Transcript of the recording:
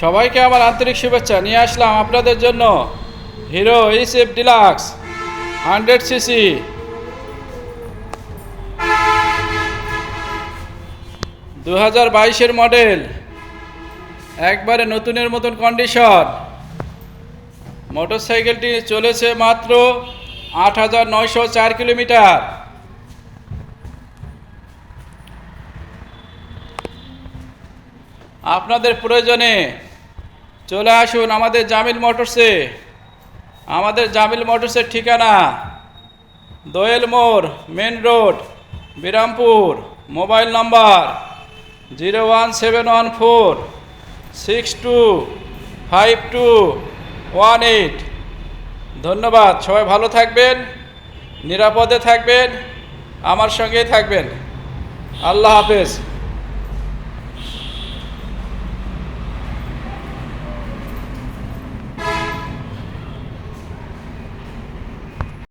সবাইকে আমার আন্তরিক শুভেচ্ছা। নিয়ে আসলাম আপনাদের জন্য Hero F deluxe hundred CC. দু হাজার বাইশের মডেল, একবারে নতুনের মতন কন্ডিশন মোটরসাইকেলটি চলেছে মাত্র আট হাজার নয়শো চার কিলোমিটার। আপনাদের প্রয়োজনে চলে আসুন আমাদের জামিল মোটরসে আমাদের জামিল মোটরসের ঠিকানা দোয়েল মোড়, main road, Birampur, mobile number zero one seven one four six two five two one eight. ধন্যবাদ, সবাই ভালো থাকবেন, নিরাপদে থাকবেন, আমার সঙ্গেই থাকবেন। আল্লাহ হাফেজ।